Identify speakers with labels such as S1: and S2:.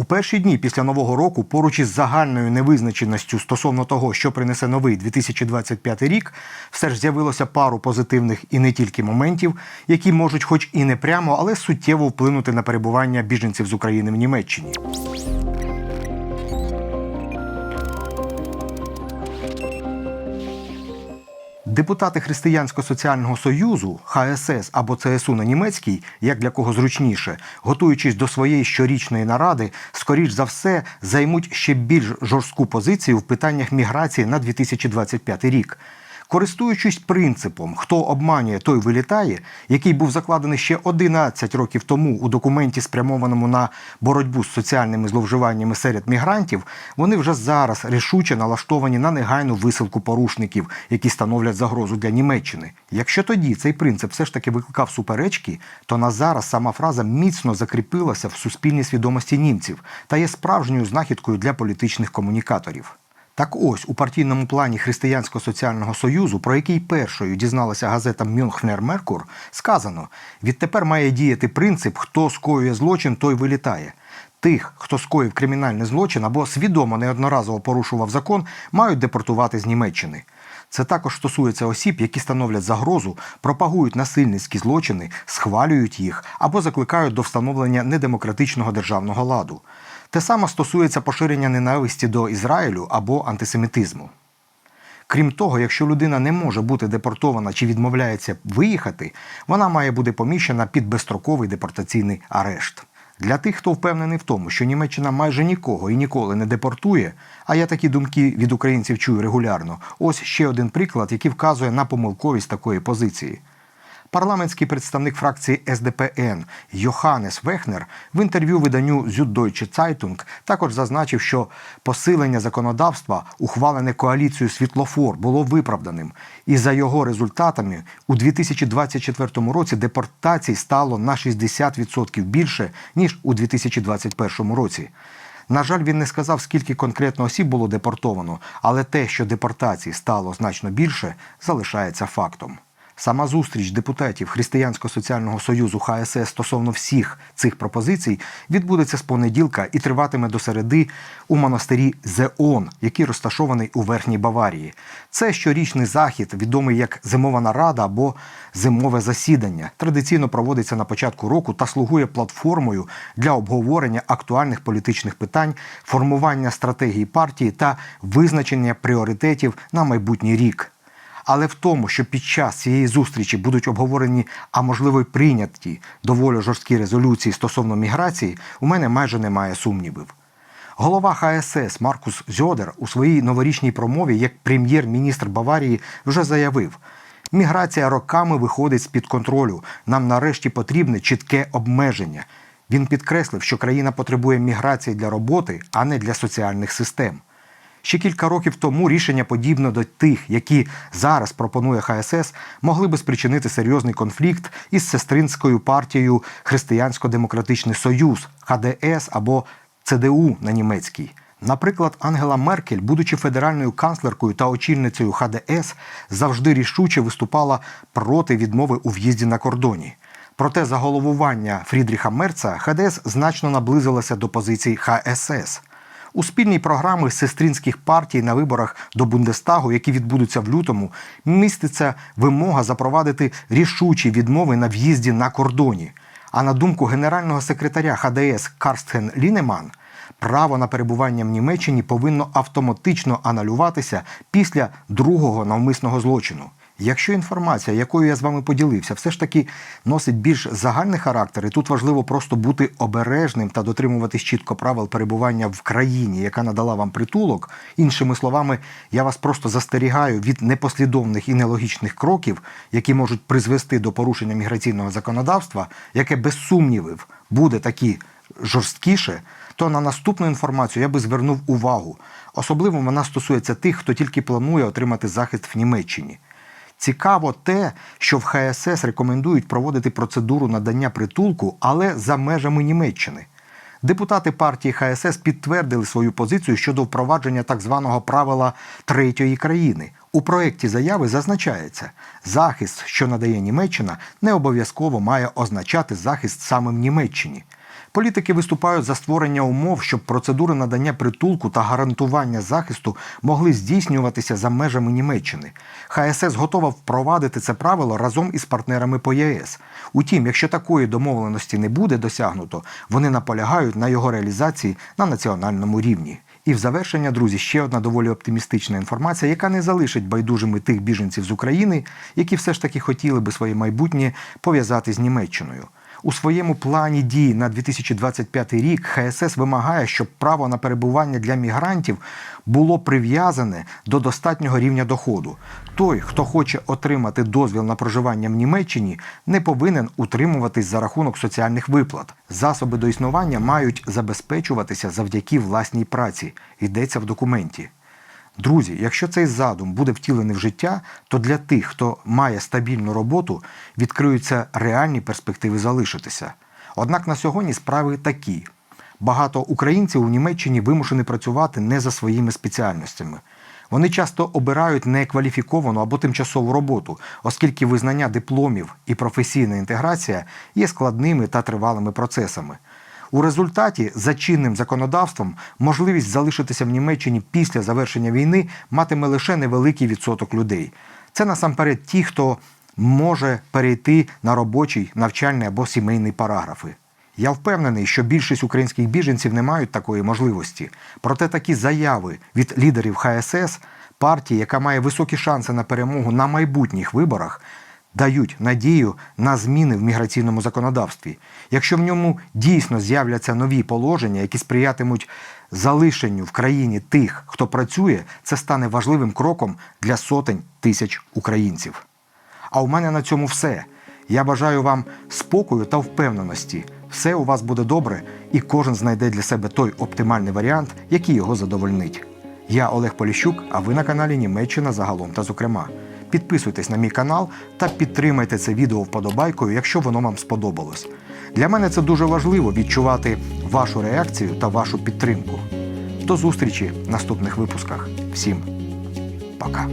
S1: У перші дні після нового року, поруч із загальною невизначеністю стосовно того, що принесе новий 2025 рік, все ж з'явилося пару позитивних і не тільки моментів, які можуть, хоч і не прямо, але суттєво вплинути на перебування біженців з України в Німеччині. Депутати Християнсько-соціального союзу ХСС або ЦСУ на німецькій, як для кого зручніше, готуючись до своєї щорічної наради, скоріш за все займуть ще більш жорстку позицію в питаннях міграції на 2025 рік. Користуючись принципом, хто обманює, той вилітає, який був закладений ще 11 років тому у документі, спрямованому на боротьбу з соціальними зловживаннями серед мігрантів, вони вже зараз рішуче налаштовані на негайну висилку порушників, які становлять загрозу для Німеччини. Якщо тоді цей принцип все ж таки викликав суперечки, то на зараз сама фраза міцно закріпилася в суспільній свідомості німців та є справжньою знахідкою для політичних комунікаторів. Так ось у партійному плані Християнського соціального союзу, про який першою дізналася газета Мюнхнер Меркур, сказано: відтепер має діяти принцип, хто скоює злочин, той вилітає. Тих, хто скоїв кримінальний злочин або свідомо неодноразово порушував закон, мають депортувати з Німеччини. Це також стосується осіб, які становлять загрозу, пропагують насильницькі злочини, схвалюють їх або закликають до встановлення недемократичного державного ладу. Те саме стосується поширення ненависті до Ізраїлю або антисемітизму. Крім того, якщо людина не може бути депортована чи відмовляється виїхати, вона має бути поміщена під безстроковий депортаційний арешт. Для тих, хто впевнений в тому, що Німеччина майже нікого і ніколи не депортує, а я такі думки від українців чую регулярно. Ось ще один приклад, який вказує на помилковість такої позиції. Парламентський представник фракції СДПН Йоханес Вехнер в інтерв'ю виданню Süddeutsche Zeitung також зазначив, що посилення законодавства, ухвалене коаліцією світлофор, було виправданим. І за його результатами у 2024 році депортацій стало на 60% більше ніж у 2021 році. На жаль, він не сказав, скільки конкретно осіб було депортовано, але те, що депортацій стало значно більше, залишається фактом. Сама зустріч депутатів Християнсько-соціального союзу ХСС стосовно всіх цих пропозицій відбудеться з понеділка і триватиме до середи у монастирі Зеон, який розташований у Верхній Баварії. Це щорічний захід, відомий як зимова нарада або зимове засідання. Традиційно проводиться на початку року та слугує платформою для обговорення актуальних політичних питань, формування стратегії партії та визначення пріоритетів на майбутній рік. Але в тому, що під час цієї зустрічі будуть обговорені, а можливо й прийняті доволі жорсткі резолюції стосовно міграції, у мене майже немає сумнівів. Голова ХСС Маркус Зьодер у своїй новорічній промові як прем'єр-міністр Баварії вже заявив: міграція роками виходить з-під контролю. Нам нарешті потрібне чітке обмеження. Він підкреслив, що країна потребує міграції для роботи, а не для соціальних систем. Ще кілька років тому рішення, подібне до тих, які зараз пропонує ХСС, могли би спричинити серйозний конфлікт із сестринською партією Християнсько-демократичний Союз ХДС або ЦДУ на німецькій. Наприклад, Ангела Меркель, будучи федеральною канцлеркою та очільницею ХДС, завжди рішуче виступала проти відмови у в'їзді на кордоні. Проте за головування Фрідріха Мерца ХДС значно наблизилася до позицій ХСС. У спільній програмі сестринських партій на виборах до Бундестагу, які відбудуться в лютому, міститься вимога запровадити рішучі відмови на в'їзді на кордоні. А на думку генерального секретаря ХДС Карстен Лінеман, право на перебування в Німеччині повинно автоматично анулюватися після другого навмисного злочину. Якщо інформація, якою я з вами поділився, все ж таки носить більш загальний характер, і тут важливо просто бути обережним та дотримуватись чітко правил перебування в країні, яка надала вам притулок. Іншими словами, я вас просто застерігаю від непослідовних і нелогічних кроків, які можуть призвести до порушення міграційного законодавства, яке без сумнівів буде такі жорсткіше. То на наступну інформацію я би звернув увагу. Особливо вона стосується тих, хто тільки планує отримати захист в Німеччині. Цікаво те, що в ХСС рекомендують проводити процедуру надання притулку, але за межами Німеччини. Депутати партії ХСС підтвердили свою позицію щодо впровадження так званого правила третьої країни. У проєкті заяви зазначається, захист, що надає Німеччина, не обов'язково має означати захист саме в Німеччині. Політики виступають за створення умов, щоб процедури надання притулку та гарантування захисту могли здійснюватися за межами Німеччини. ХСС готова впровадити це правило разом із партнерами по ЄС. Утім, якщо такої домовленості не буде досягнуто, вони наполягають на його реалізації на національному рівні. І в завершення, друзі, ще одна доволі оптимістична інформація, яка не залишить байдужими тих біженців з України, які все ж таки хотіли би своє майбутнє пов'язати з Німеччиною. У своєму плані дій на 2025 рік ХСС вимагає, щоб право на перебування для мігрантів було прив'язане до достатнього рівня доходу. Той, хто хоче отримати дозвіл на проживання в Німеччині, не повинен утримуватись за рахунок соціальних виплат. Засоби до існування мають забезпечуватися завдяки власній праці. Йдеться в документі. Друзі, якщо цей задум буде втілений в життя, то для тих, хто має стабільну роботу, відкриються реальні перспективи залишитися. Однак на сьогодні справи такі: багато українців у Німеччині вимушені працювати не за своїми спеціальностями. Вони часто обирають некваліфіковану або тимчасову роботу, оскільки визнання дипломів і професійна інтеграція є складними та тривалими процесами. У результаті за чинним законодавством можливість залишитися в Німеччині після завершення війни матиме лише невеликий відсоток людей. Це насамперед ті, хто може перейти на робочий, навчальний або сімейний параграфи. Я впевнений, що більшість українських біженців не мають такої можливості. Проте такі заяви від лідерів ХСС, партії, яка має високі шанси на перемогу на майбутніх виборах, дають надію на зміни в міграційному законодавстві. Якщо в ньому дійсно з'являться нові положення, які сприятимуть залишенню в країні тих, хто працює, це стане важливим кроком для сотень тисяч українців. А у мене на цьому все. Я бажаю вам спокою та впевненості. Все у вас буде добре, і кожен знайде для себе той оптимальний варіант, який його задовольнить. Я Олег Поліщук, а ви на каналі Німеччина загалом та зокрема. Підписуйтесь на мій канал та підтримайте це відео вподобайкою, якщо воно вам сподобалось. Для мене це дуже важливо відчувати вашу реакцію та вашу підтримку. До зустрічі в наступних випусках. Всім пока!